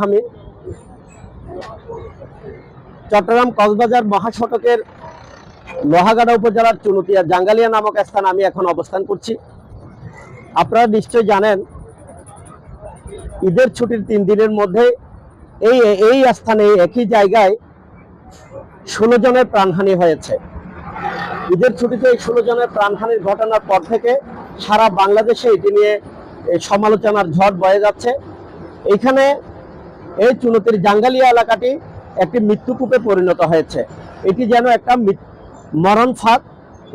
হামিদ। চট্টগ্রাম কক্সবাজার মহাসড়কের লোহাগাড়া উপজেলার চুনুতিয়া জাঙ্গালিয়া নামক স্থানে আমি এখন অবস্থান করছি। আপনারা নিশ্চয়ই জানেন, ঈদের ছুটির তিন দিনের মধ্যে এই এই স্থানে একই জায়গায় ষোলো জনের প্রাণহানি হয়েছে। ঈদের ছুটিতে এই ষোলো জনের প্রাণহানির ঘটনার পর থেকে সারা বাংলাদেশে এটি নিয়ে সমালোচনার ঝড় বয়ে যাচ্ছে। এখানে এই চুনতির জাঙ্গালিয়া এলাকাটি একটি মৃত্যুকূপে পরিণত হয়েছে। এটি যেন একটা মরণ ফাঁদ।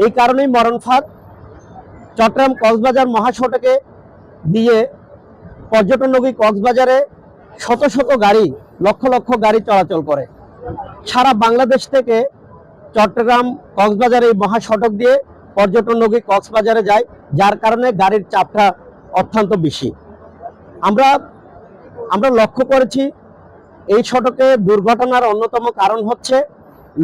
এই কারণেই মরণ ফাঁদ চট্টগ্রাম কক্সবাজার মহাসড়কে দিয়ে পর্যটন নগরী কক্সবাজারে শত শত গাড়ি, লক্ষ লক্ষ গাড়ি চলাচল করে। সারা বাংলাদেশ থেকে চট্টগ্রাম কক্সবাজার এই মহাসড়ক দিয়ে পর্যটন নগরী কক্সবাজারে যায়, যার কারণে গাড়ির চাপটা অত্যন্ত বেশি। আমরা আমরা লক্ষ্য করেছি এই সড়কে দুর্ঘটনার অন্যতম কারণ হচ্ছে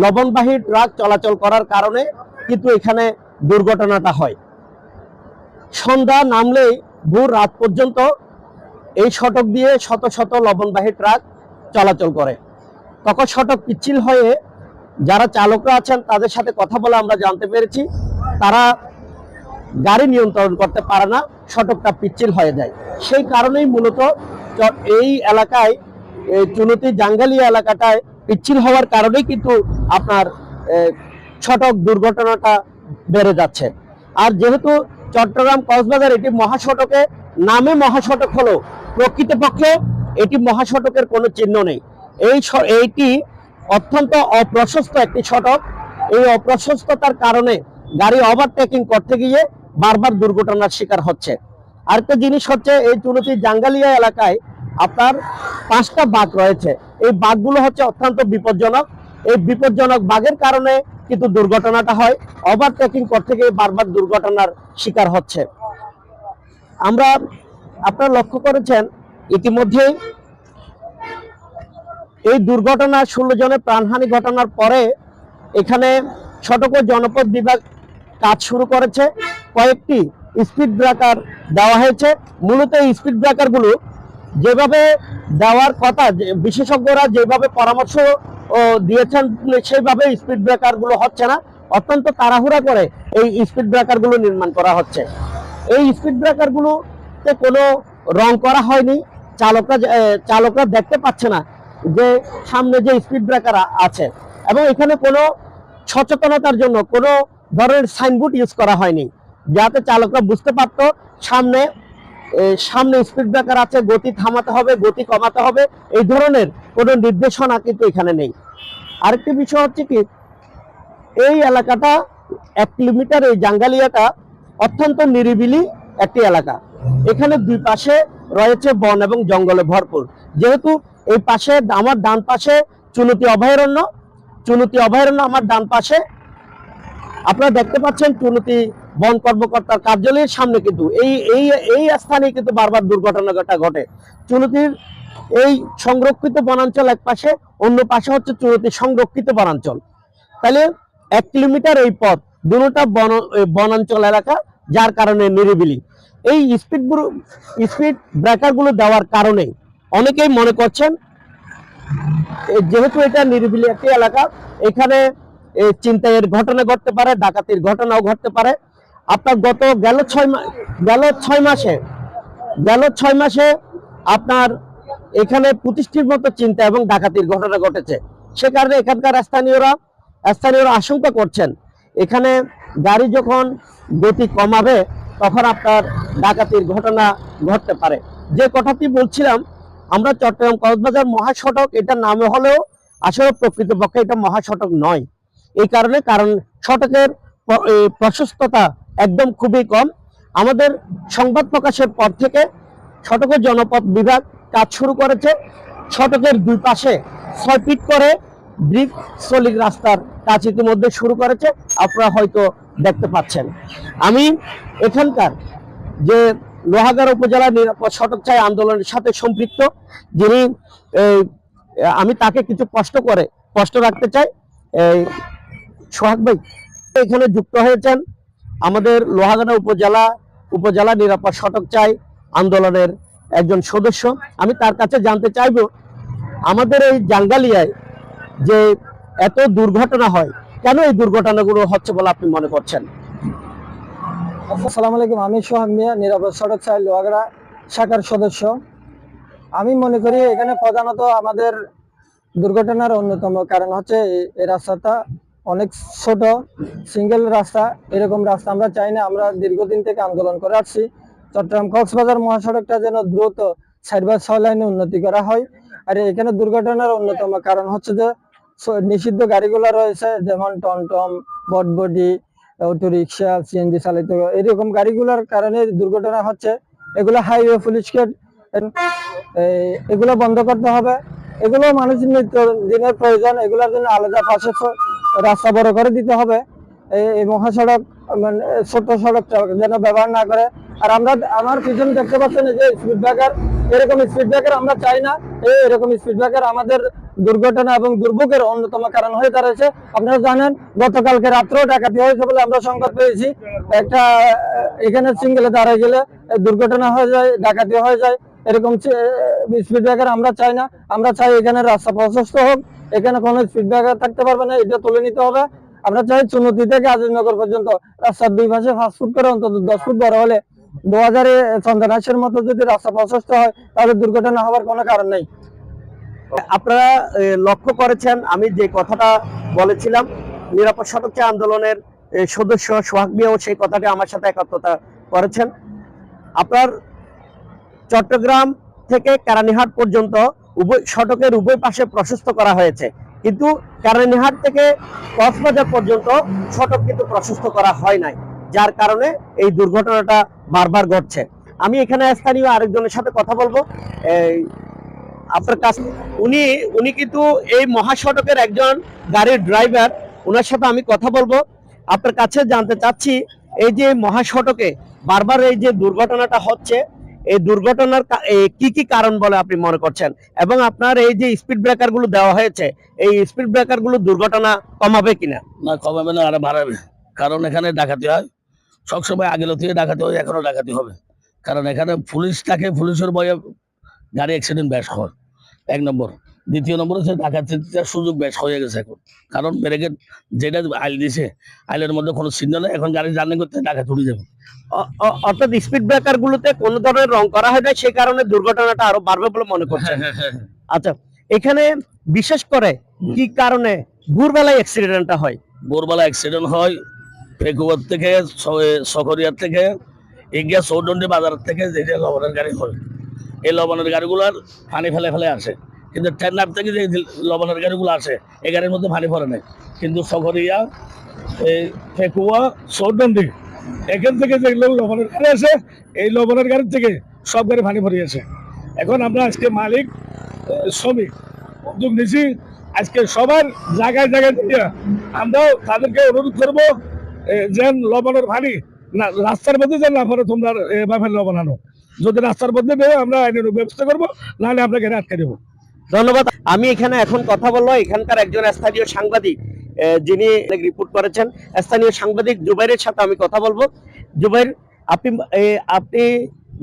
লবণবাহী ট্রাক চলাচল করার কারণে কিন্তু এখানে দুর্ঘটনাটা হয়। সন্ধ্যা নামলেই ভোর রাত পর্যন্ত এই সড়ক দিয়ে শত শত লবণবাহী ট্রাক চলাচল করে। তখন সড়ক পিচ্ছিল হয়ে যারা চালকরা আছেন তাদের সাথে কথা বলে আমরা জানতে পেরেছি, তারা গাড়ি নিয়ন্ত্রণ করতে পারে না সড়কটা পিচ্ছিল হয়ে যায়। সেই কারণেই মূলত এই এলাকায় এই চুনতি জাঙ্গালিয়া এলাকাটায় পিচ্ছিল হওয়ার কারণেই কিন্তু আপনার সড়ক দুর্ঘটনাটা বেড়ে যাচ্ছে। আর যেহেতু চট্টগ্রাম কক্সবাজার এটি মহাসড়কে নামে মহাসড়ক হলো প্রকৃতপক্ষে এটি মহাসড়কের কোনো চিহ্ন নেই। এই এইটি অত্যন্ত অপ্রশস্ত একটি সড়ক। এই অপ্রশস্ততার কারণে গাড়ি ওভারটেকিং করতে গিয়ে বারবার দুর্ঘটনার শিকার হচ্ছে। আরেকটা জিনিস হচ্ছে এই চুনতি জাঙ্গালিয়া এলাকায় আপনার পাঁচটা বাঘ রয়েছে। এই বাঘগুলো হচ্ছে অত্যন্ত বিপজ্জনক। এই বিপজ্জনক বাঘের কারণে কিন্তু দুর্ঘটনাটা হয়। ওভারটেকিং করতে গিয়ে বারবার দুর্ঘটনার শিকার হচ্ছে। আমরা আপনারা লক্ষ্য করেছেন, ইতিমধ্যেই এই দুর্ঘটনা ষোলো জনের প্রাণহানি ঘটনার পরে এখানে ও জনপদ বিভাগ কাজ শুরু করেছে। কয়েকটি স্পিড ব্রেকার দেওয়া হয়েছে। মূলত এই স্পিড ব্রেকারগুলো যেভাবে দেওয়ার কথা বিশেষজ্ঞরা যেভাবে পরামর্শ দিয়েছেন, সেইভাবে স্পিড ব্রেকারগুলো হচ্ছে না। অত্যন্ত তাড়াহুড়া করে এই স্পিড ব্রেকারগুলো নির্মাণ করা হচ্ছে। এই স্পিড ব্রেকারগুলোতে কোনো রং করা হয়নি। চালকরা চালকরা দেখতে পাচ্ছে না যে সামনে যে স্পিড ব্রেকার আছে। এবং এখানে কোনো সচেতনতার জন্য কোনো ধরনের সাইনবোর্ড ইউজ করা হয়নি। যাতে চালকরা বুঝতে পারতো সামনে সামনে স্পিড ব্রেকার আছে, গতি থামাতে হবে, গতি কমাতে হবে, এই ধরনের কোনো নির্দেশনা কিন্তু এখানে নেই। আরেকটি বিষয় হচ্ছে কি, এই এলাকাটা এক কিলোমিটার, এই জাঙ্গালিয়াটা অত্যন্ত নিরিবিলি একটি এলাকা। এখানে দুই পাশে রয়েছে বন এবং জঙ্গলে ভরপুর। যেহেতু এই পাশে আমার ডান পাশে চুনতি অভয়ারণ্য চুনতি অভয়ারণ্য আমার ডান পাশে আপনারা দেখতে পাচ্ছেন চুনতি বন কর্মকর্তার কার্যালয়ের সামনে কিন্তু এই এই এই স্থানে কিন্তু বারবার দুর্ঘটনাটা ঘটে। চুনতির এই সংরক্ষিত বনাঞ্চল এক পাশে, অন্য পাশে হচ্ছে চুনতি সংরক্ষিত বনাঞ্চল। তাহলে এক কিলোমিটার এই পথ দুটোটা বন বনাঞ্চল এলাকা, যার কারণে নিরিবিলি। এই স্পিড স্পিড ব্রেকারগুলো দেওয়ার কারণে অনেকেই মনে করছেন যেহেতু এটা নিরিবিলি একটি এলাকা, এখানে চিন্তায়ের ঘটনা ঘটতে পারে, ডাকাতির ঘটনাও ঘটতে পারে। আপনার গত গেল ছয় মাস গেল ছয় মাসে, গেল ছয় মাসে আপনার এখানে প্রতিষ্ঠির মতো চিন্তা এবং ডাকাতির ঘটনা ঘটেছে। সে কারণে এখানকার স্থানীয়রা স্থানীয়রা আশঙ্কা করছেন। এখানে গাড়ি যখন গতি কমাবে, তখন আপনার ডাকাতির ঘটনা ঘটতে পারে। যে কথাটি বলছিলাম, আমরা চট্টগ্রাম কক্সবাজার মহাসড়ক, এটা নামে হলেও আসলে প্রকৃতপক্ষে এটা মহাসড়ক নয়। এই কারণে, কারণ সড়কের প্রশস্ততা একদম খুবই কম। আমাদের সংবাদ প্রকাশের পর থেকে সড়ক ও জনপথ বিভাগ কাজ শুরু করেছে। সড়কের দুই পাশে ছয় ফিট করে ব্রিক সলিড রাস্তার কাজ ইতিমধ্যে শুরু করেছে। আপনারা হয়তো দেখতে পাচ্ছেন। আমি এখানকার যে লোহাগাড়া উপজেলা নিরাপদ সড়ক চাই আন্দোলনের সাথে সম্পৃক্ত, যিনি আমি তাকে কিছু কষ্ট করে, কষ্ট রাখতে চাই। সোহাগ ভাই, এখানে যুক্ত হয়েছেন আমাদের লোহাগাড়া উপজেলা উপজেলা নিরাপদ সড়ক চাই আন্দোলনের একজন সদস্য। আমি তার কাছে জানতে চাইব, আমাদের এই জাঙ্গালিয়ায় যে এত দুর্ঘটনা হয়, কেন এই দুর্ঘটনাগুলো হচ্ছে বলে আপনি মনে করছেন? আসসালামু আলাইকুম, আমি সোহাগ মিয়া, নিরাপদ সড়ক চাই লোহাগড়া শাখার সদস্য। আমি মনে করি এখানে প্রধানত আমাদের দুর্ঘটনার অন্যতম কারণ হচ্ছে এই রাস্তাটা। অনেক ছোট সিঙ্গেল রাস্তা, এরকম রাস্তা আমরা চাই না। আমরা দীর্ঘদিন থেকে আন্দোলন করে আসছি। চট্টগ্রাম কক্সবাজার মহাসড়কটা যেন দ্রুত সাইড বাই ছয় লাইনে উন্নতি করা হয়। আর এখানে দুর্ঘটনার অন্যতম কারণ হচ্ছে যে নিষিদ্ধ গাড়িগুলো রয়েছে, যেমন টমটম, বটবডি অটো রিক্সা সিএনজি চালিত এরকম গাড়িগুলোর কারণে দুর্ঘটনা হচ্ছে। এগুলো হাইওয়ে পুলিশকে এগুলো বন্ধ করতে হবে। এগুলো মানুষের নিত্য দিনের প্রয়োজন। এগুলোর জন্য আলাদা পাশে রাস্তা বড় করে দিতে হবে। এই মহাসড়ক মানে ছোট সড়কটা যেন ব্যবহার না করে। আর আমরা, আমার পিছনে দেখতে পাচ্ছেন যে স্পিড ব্রেকার এরকম স্পিড ব্রেকার আমরা চাই না। এরকম স্পিড ব্রেকার আমাদের দুর্ঘটনা এবং দুর্ভোগের অন্যতম কারণ হয়ে দাঁড়িয়েছে আপনারা জানেন, গতকালকে রাত্রেও ডাকাতি হয়েছে বলে আমরা সংবাদ পেয়েছি। একটা এখানে সিঙ্গেলে দাঁড়ায় গেলে দুর্ঘটনা হয়ে যায়, ডাকাতি হয়ে যায়। এরকম স্পিড ব্রেকার আমরা চাই না। আমরা চাই এখানে রাস্তা প্রশস্ত হোক, এখানে কোনো স্পিড ব্রেকার থাকতে পারবে না, এটা তুলে নিতে হবে। আমরা চাই চুনতি থেকে আজিজনগর পর্যন্ত রাস্তার দুই পাশে পাঁচ ফুট করে, অন্তত দশ ফুট বড় হলে দু হাজারে চন্দ্রনাশের মতো যদি রাস্তা প্রশস্ত হয়, তাহলে দুর্ঘটনা হওয়ার কোনো কারণ নেই। আপনারা লক্ষ্য করেছেন, আমি যে কথাটা বলেছিলাম, নিরাপদ সড়ক চাই আন্দোলনের সদস্য সোহাগ মিয়াও সেই কথাটি আমার সাথে একত্রতা করেছেন। আপনার চট্টগ্রাম থেকে কেরানীহাট পর্যন্ত উভয় সড়কের উভয় পাশে প্রশস্ত করা হয়েছে। কিন্তু কেরানীহাট থেকে কক্সবাজার পর্যন্ত সড়ক কিন্তু প্রশস্ত করা হয় নাই, যার কারণে এই দুর্ঘটনাটা বারবার ঘটছে। আমি এখানে স্থানীয় আরেকজনের সাথে কথা বলব। আপনার কাছে উনি উনি কিন্তু এই মহাসড়কের একজন গাড়ির ড্রাইভার ওনার সাথে আমি কথা বলব। আপনার কাছে জানতে চাচ্ছি, এই যে মহাসড়কে বারবার এই যে দুর্ঘটনাটা হচ্ছে এই দুর্ঘটনার কা- কি কারণ বলে আপনি মনে করছেন? এবং আপনার এই যে স্পিড ব্রেকারগুলো দেওয়া হয়েছে, এই স্পিড ব্রেকারগুলো দুর্ঘটনা কমাবে কিনা? না, কমাবে না, আরও বাড়াবে। কারণ এখানে ডাকাতি হয়। সবসময় আগের থেকে ডাকাতি হয়, এখনও ডাকাতি হবে। কারণ এখানে পুলিশ থাকে, পুলিশের বয়ে গাড়ি অ্যাক্সিডেন্ট ব্যাস হয়। এক নম্বর। দ্বিতীয় নম্বর হচ্ছে ডাকাতির সুযোগ বেশ হয়ে গেছে এখন। কারণ ব্যারিকেড যেটা আইল দিছে আইলের মধ্যে কোনো সিগন্যাল নেই এখন গাড়ি জার্নি করতে ডাকাতি উঠে যাবে। অর্থাৎ স্পিড ব্রেকার গুলোতে কোনো ধরনের রং করা হয় না সেই কারণে দুর্ঘটনাটা আরও বাড়বে বলে মনে করছেন। আচ্ছা এখানে বিশেষ করে কি কারণে ভোরবেলায় অ্যাক্সিডেন্টটা হয়? ভোরবেলা অ্যাক্সিডেন্ট হয় ফেকুয়ার থেকে স- সকরিয়ার থেকে এগিয়া চৌডন্ডি বাজার থেকে যেটা লবণের গাড়ি হয়। এই লবণের গাড়িগুলোর পানি ফেলে ফেলে আসে। কিন্তু টেন্ডার থেকে যে লবণের গাড়িগুলো আসে এই গাড়ির মধ্যে পানি পড়ে নাই। কিন্তু সকরিয়া এই ফেকুয়া চৌডন্ডি এখান থেকে যেগুলো লবণের গাড়ি আসে, এই লবণের গাড়ির থেকে সব গাড়ি পানি ভরিয়েছে এখন আমরা আজকে মালিক শ্রমিক, উদ্যোগ নিছি আজকে সবার জায়গায় জায়গায় দিয়ে আমরাও তাদেরকে অনুরোধ করব যেন লবণের পানি না, রাস্তার মধ্যে যেন না পরে তোমরা এভাবে লবণ আনো। যদি রাস্তার মধ্যে আমরা আইনের ব্যবস্থা করব, নাহলে আপনাকে আটকে দেবো। ধন্যবাদ। আমি এখানে এখন কথা বলব এখানকার একজন স্থানীয় সাংবাদিক যিনি রিপোর্ট করেছেন। স্থানীয় সাংবাদিক জুবাইরের সাথে আমি কথা বলব। জুবাইর, আপনি আপনি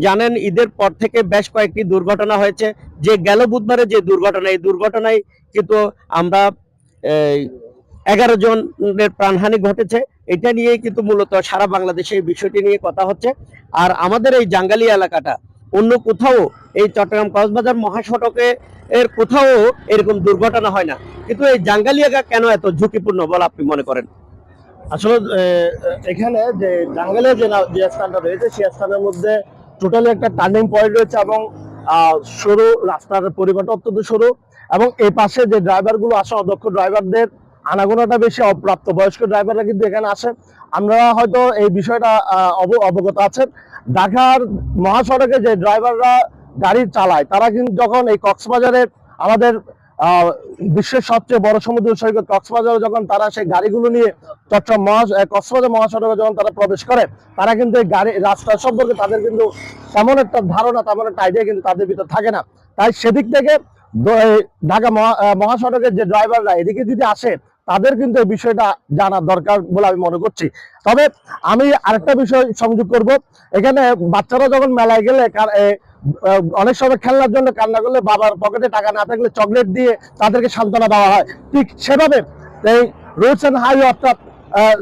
জানেন ঈদের পর থেকে বেশ কয়েকটি দুর্ঘটনা হয়েছে। যে গেল বুধবারে যে দুর্ঘটনা, এই দুর্ঘটনায় কিন্তু আমরা এগারো জনের প্রাণহানি ঘটেছে। এটা নিয়ে কিন্তু মূলত সারা বাংলাদেশে এই বিষয়টি নিয়ে কথা হচ্ছে। আর আমাদের এই জাঙ্গালি এলাকাটা অন্য কোথাও এই চট্টগ্রাম কক্সবাজার মহাসড়কে এর কোথাও এরকম দুর্ঘটনা হয় না। কিন্তু এই জাঙ্গালিয়াগা কেন এত ঝুঁকিপূর্ণ বলে আপনি মনে করেন? আসলে এখানে যে জাঙ্গলে যে যে স্থানটা রয়েছে, সেই স্থানের মধ্যে টোটালি একটা টার্নিং পয়েন্ট রয়েছে এবং সরু রাস্তার পরিমাণটা অত্যন্ত সরু এবং এই পাশে যে ড্রাইভারগুলো আসে অদক্ষ ড্রাইভারদের আনাগোনাটা বেশি অপ্রাপ্ত। বয়স্ক ড্রাইভাররা কিন্তু এখানে আসে আমরা হয়তো এই বিষয়টা অব- অবগত আছেন। ঢাকার মহাসড়কে যে ড্রাইভাররা গাড়ি চালায়, তারা কিন্তু যখন এই কক্সবাজারে আমাদের বিশ্বের সবচেয়ে বড় সমুদ্র সৈকত কক্সবাজারে যখন তারা সেই গাড়িগুলো নিয়ে চট্টগ্রাম মহা কক্সবাজার মহাসড়কে যখন তারা প্রবেশ করে, তারা কিন্তু এই গাড়ি, রাস্তা সম্পর্কে তাদের কিন্তু তেমন একটা ধারণা, তেমন একটা আইডিয়া কিন্তু তাদের ভিতর থাকে না। তাই সেদিক থেকে ঢাকা মহা- মহাসড়কের যে ড্রাইভাররা এদিকে যদি আসে, তাদের কিন্তু এই বিষয়টা জানা দরকার বলে আমি মনে করছি। তবে আমি আরেকটা বিষয় সংযোগ করব। এখানে বাচ্চারা যখন মেলায় গেলে অনেক সময় খেলনার জন্য কান্না করলে বাবার পকেটে টাকা না থাকলে চকলেট দিয়ে তাদেরকে সান্ত্বনা দেওয়া হয়। ঠিক সেভাবে এই রুটস অ্যান্ড হাই অর্থাৎ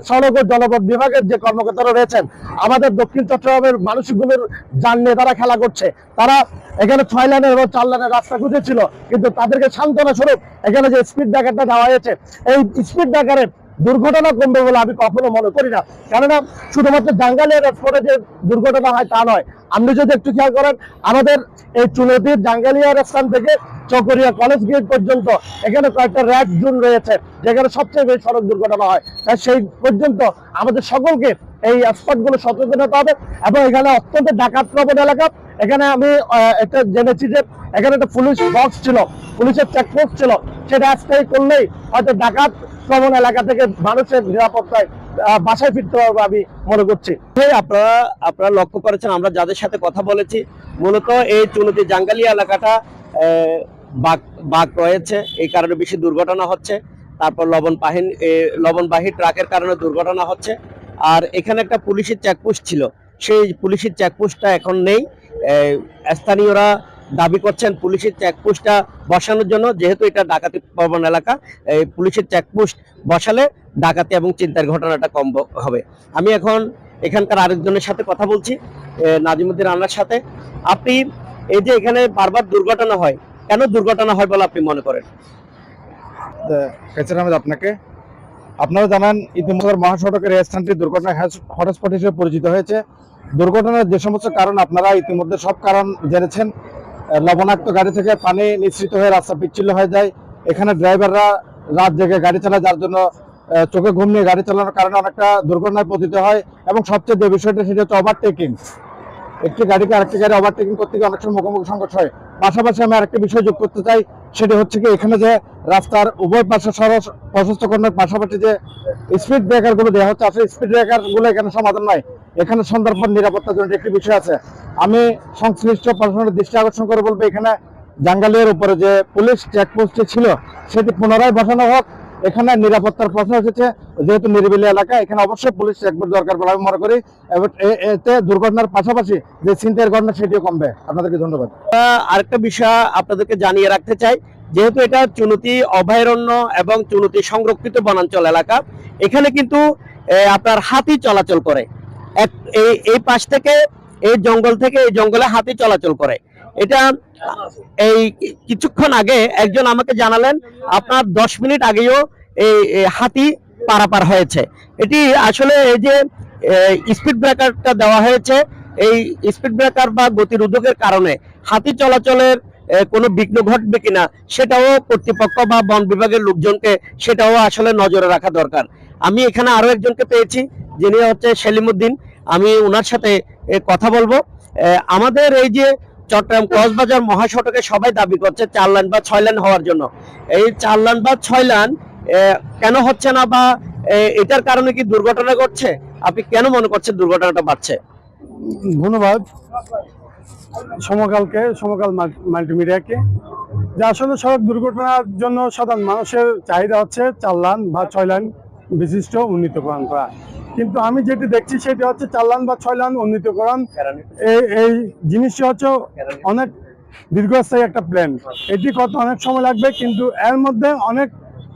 সড়ক ও জনপথ বিভাগের যে কর্মকর্তারা রয়েছেন, আমাদের দক্ষিণ চট্টগ্রামের মানুষগুলোর যান নিয়ে তারা খেলা করছে। তারা এখানে ছয় লাইনের এবং চার লাইনের রাস্তা খুঁজেছিল, কিন্তু তাদেরকে সান্ত্বনা স্বরূপ এখানে যে স্পিড ব্রেকারটা দেওয়া হয়েছে, এই স্পিড ব্রেকারে দুর্ঘটনা কমবে বলে আমি কখনো মনে করি না। কেননা শুধুমাত্র জাঙ্গালিয়া রোডে যে দুর্ঘটনা হয় তা নয়। আপনি যদি একটু খেয়াল করেন, আমাদের এই চুনতির জাঙ্গালিয়া স্থান থেকে চকরিয়া কলেজ গেট পর্যন্ত এখানে কয়েকটা র্যাক জোন রয়েছে, যেখানে সবচেয়ে বেশি সড়ক দুর্ঘটনা হয়। তাই সেই পর্যন্ত আমাদের সকলকে এই স্পটগুলো সচেতন হতে হবে এবং এখানে অত্যন্ত ডাকাত প্রবণ এলাকা। এখানে আমি একটা জেনেছি যে এখানে একটা পুলিশ বক্স ছিল, পুলিশের চেকপোস্ট ছিল। সেটা স্থায়ী করলেই হয়তো ডাকাত প্রবণ এলাকা থেকে মানুষের নিরাপত্তায় বাসায় ফিরতে পারবে আমি মনে করছি। আপনারা আপনারা লক্ষ্য করেছেন, আমরা যাদের সাথে কথা বলেছি, মূলত এই চুনতি জাঙ্গালিয়া এলাকাটা বাঘ বাঘ রয়েছে। এই কারণে বেশি দুর্ঘটনা হচ্ছে। তারপর লবণ পাহিন লবণবাহী ট্রাকের কারণে দুর্ঘটনা হচ্ছে। আর এখানে একটা পুলিশের চেকপোস্ট ছিল। সেই পুলিশের চেকপোস্টটা এখন নেই। স্থানীয়রা দাবি করছেন পুলিশের চেকপোস্টটা বসানোর জন্য, যেহেতু এটা ডাকাতি প্রবণ এলাকা, এই পুলিশের চেকপোস্ট বসালে ডাকাতি এবং চিন্তার ঘটনাটা কম হবে। আমি এখন এখানকার আরেকজনের সাথে কথা বলছি নাজিমুদ্দিন রানার সাথে। আপনি এই যে এখানে বারবার দুর্ঘটনা হয়, কেন দুর্ঘটনা হয় বলে আপনি মনে করেন? আপনাকে। আপনারা জানান, ইতিমধ্যে মহাসড়কের এই স্থানটি দুর্ঘটনা হটস্পট হিসেবে পরিচিত হয়েছে। দুর্ঘটনার যে সমস্ত কারণ আপনারা ইতিমধ্যে সব কারণ জেনেছেন। লবণাক্ত গাড়ি থেকে পানি নিঃসৃত হয়ে রাস্তা পিচ্ছিল হয়ে যায়। এখানে ড্রাইভাররা রাত জেগে গাড়ি চালায়, যার জন্য চোখে ঘুম নিয়ে গাড়ি চালানোর কারণে অনেকটা দুর্ঘটনায় পতিত হয় এবং সবচেয়ে যে বিষয়টা সেটা হচ্ছে ওভারটেকিং একটি গাড়িকে আরেকটি গাড়ি ওভারটেকিং করতে গিয়ে অনেক সময় মুখোমুখি সংঘর্ষ হয়। পাশাপাশি আমি আরেকটি বিষয় যোগ করতে চাই। সেটি হচ্ছে কি এখানে যে রাস্তার উভয় পাশে সরস প্রশস্তকরণের পাশাপাশি যে স্পিড ব্রেকারগুলো দেওয়া হচ্ছে, আসলে স্পিড ব্রেকারগুলো এখানে সমাধান নয়। এখানে পর নিরাপত্তার জন্য একটি বিষয় আছে। আমি সংশ্লিষ্ট প্রশাসনের দৃষ্টি আকর্ষণ করে বলব, এখানে জাঙ্গালিয়ার উপরে যে পুলিশ চেকপোস্টে ছিল, সেটি পুনরায় বসানো হোক। এখানে নিরাপত্তার প্রশ্ন এসেছে। যেহেতু নিরিবিলি এলাকা, এখানে অবশ্যই পুলিশ চেকপোস্ট দরকার বলে আমি মনে করি এতে দুর্ঘটনার পাশাপাশি যে চিন্তার ঘটনা সেটিও কমবে। আপনাদেরকে ধন্যবাদ। আরেকটা বিষয় আপনাদেরকে জানিয়ে রাখতে চাই, যেহেতু এটা চুনতি অভয়ারণ্য এবং চুনতি সংরক্ষিত বনাঞ্চল এলাকা, এখানে কিন্তু আপনার হাতি চলাচল করে। এই পাশ থেকে, এই জঙ্গল থেকে এই জঙ্গলে হাতি চলাচল করে। এটা এই কিছুক্ষণ আগে একজন আমাকে জানালেন, আপনার দশ মিনিট আগেও এই হাতি পারাপার হয়েছে। এটি আসলে এই যে স্পিড ব্রেকারটা দেওয়া হয়েছে, এই স্পিড ব্রেকার বা গতিরোধকের কারণে হাতি চলাচলের কোনো বিঘ্ন ঘটবে কিনা, সেটাও কর্তৃপক্ষ বা বন বিভাগের লোকজনকে সেটাও আসলে নজরে রাখা দরকার। আমি এখানে আরও একজনকে পেয়েছি, যিনি হচ্ছে সেলিমুদ্দিন আমি ওনার সাথে কথা বলব। আমাদের এই যে চট্টগ্রাম কক্সবাজার মহাসড়কে সবাই দাবি করছে চার লাইন বা ছয় লাইন হওয়ার জন্য। এই চার লাইন বা ছয় লাইন কেন হচ্ছে না বা এটার কারণে কি দুর্ঘটনা ঘটছে? আপনি কেন মনে করছেন দুর্ঘটনাটা বাড়ছে? ধন্যবাদ। সমকালকে, সমকাল মাল- মাল্টিমিডিয়াকে। যে আসলে সড়ক দুর্ঘটনার জন্য সাধারণ মানুষের চাহিদা হচ্ছে চার লাইন বা ছয় লাইন বিশিষ্ট উন্নীতকরণ করা। কিন্তু আমি যেটি দেখছি সেটি হচ্ছে চার লাইন বা ছয় লাইন উন্নীতকরণ। এই এই জিনিসটি হচ্ছে অনেক দীর্ঘস্থায়ী একটা প্ল্যান এটি কত অনেক সময় লাগবে কিন্তু এর মধ্যে অনেক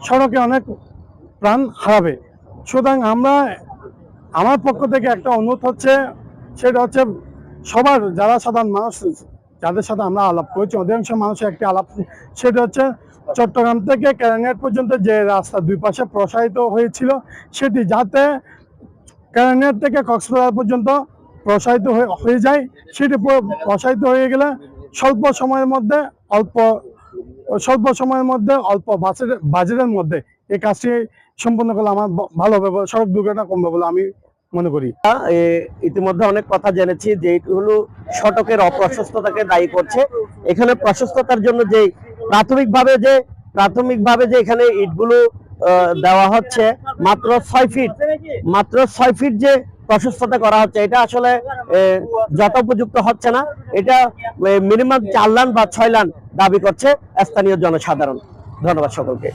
সড়কে অনেক প্রাণ হারাবে। সুতরাং আমরা আমার পক্ষ থেকে একটা অনুরোধ হচ্ছে সেটা হচ্ছে সবার যারা সাধারণ মানুষ যাদের সাথে আমরা আলাপ করেছি অধিকাংশ মানুষের একটি আলাপ সেটা হচ্ছে চট্টগ্রাম থেকে ক্যারানিয়াট পর্যন্ত যে রাস্তা দুই পাশে প্রসারিত হয়েছিল সেটি যাতে ক্যারানিয়াট থেকে কক্সবাজার পর্যন্ত প্রসারিত হয়ে যায়। সেটি প্রসারিত হয়ে গেলে স্বল্প সময়ের মধ্যে অল্প, স্বল্প সময়ের মধ্যে অল্প বাজেটের বাজেটের মধ্যে এই কাজটি সম্পন্ন করলে আমার ভালো হবে সড়ক দুর্ঘটনা কমবে বলে আমি মনে করি। ইতিমধ্যে অনেক কথা জেনেছি যে হলো সড়কের অপ্রশস্ততাকে দায়ী করছে। এখানে প্রশস্ততার জন্য যে প্রাথমিকভাবে যে প্রাথমিকভাবে যে এখানে ইটগুলো দেওয়া হচ্ছে মাত্র ছয় ফিট মাত্র ছয় ফিট যে প্রশস্ততা করা হচ্ছে, এটা আসলে যথোপযুক্ত হচ্ছে না, এটা মিনিমাম চার লান বা ছয় লান দাবি করছে স্থানীয় জনসাধারণ। ধন্যবাদ সকলকে।